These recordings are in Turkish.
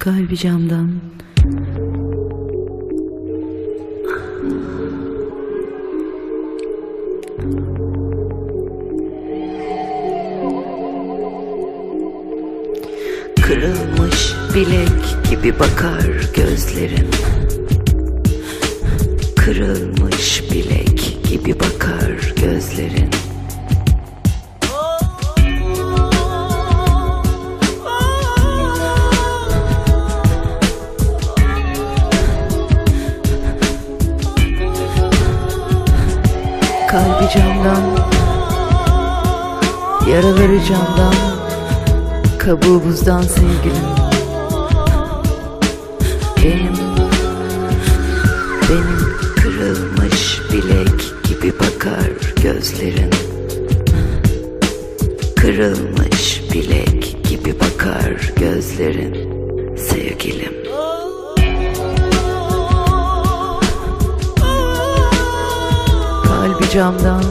Kalbi camdan. Kırılmış bilek gibi bakar gözlerin. Kırılmış bilek gibi bakar gözlerin Kalbi camdan Yaraları camdan Kabuğu buzdan sevgilim. Benim Benim kırılmış bilek gibi bakar gözlerin. Kırılmış bilek gibi bakar gözlerin Sevgilim Kalbi camdan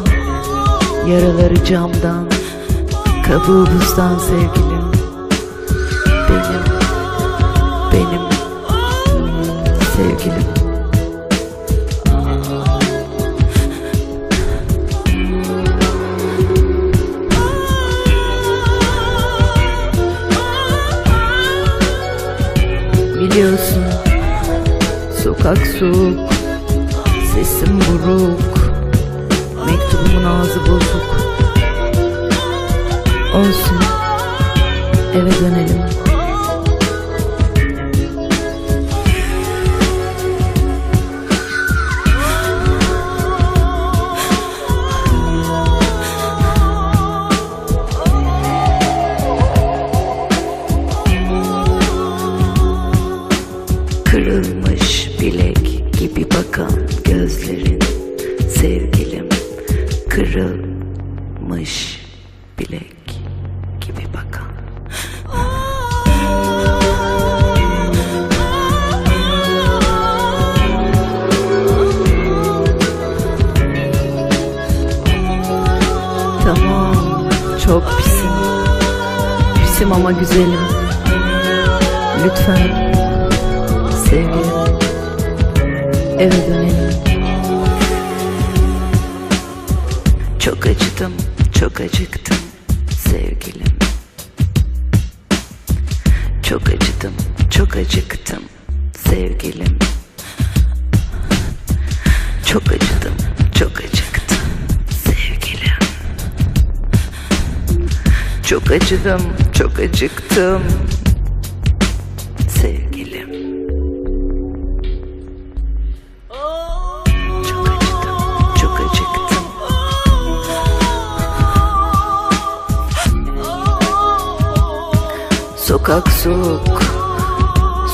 Yaraları camdan Kabuğu buzdan sevgilim. Benim Benim Sevgilim. Biliyorsun Sokak soğuk Sesim buruk Mektubumun ağzı bozuk Olsun. Eve dönelim. Kırılmış bilek gibi bakan gözlerin Sevgilim kırılmış bilek gibi bakan. Tamam çok pisim. Pisim ama güzelim. Lütfen sevgilim eve dönelim çok acıktım sevgilim. Çok acıdım, çok acıktım sevgilim. Çok acıdım, çok acıktım sevgilim. Çok acıdım, çok acıktım Sokak soğuk,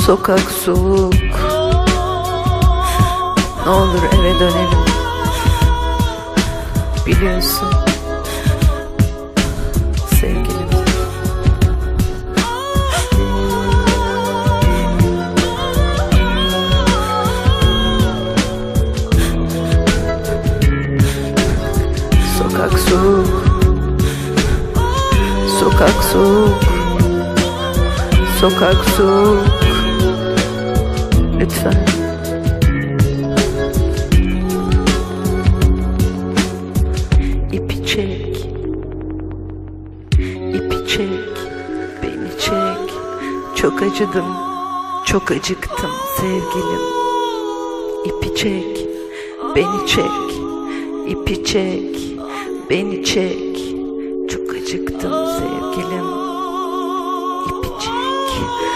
sokak soğuk. Ne olur eve dönelim. Biliyorsun, sevgilim. Sokak soğuk Sokak soğuk Sokak soğuk. Lütfen. İpi çek. İpi çek. Beni çek. Çok acıdım. Çok acıktım sevgilim. İpi çek. Beni çek. İpi çek. Beni çek. Çok acıktım sevgilim Yeah.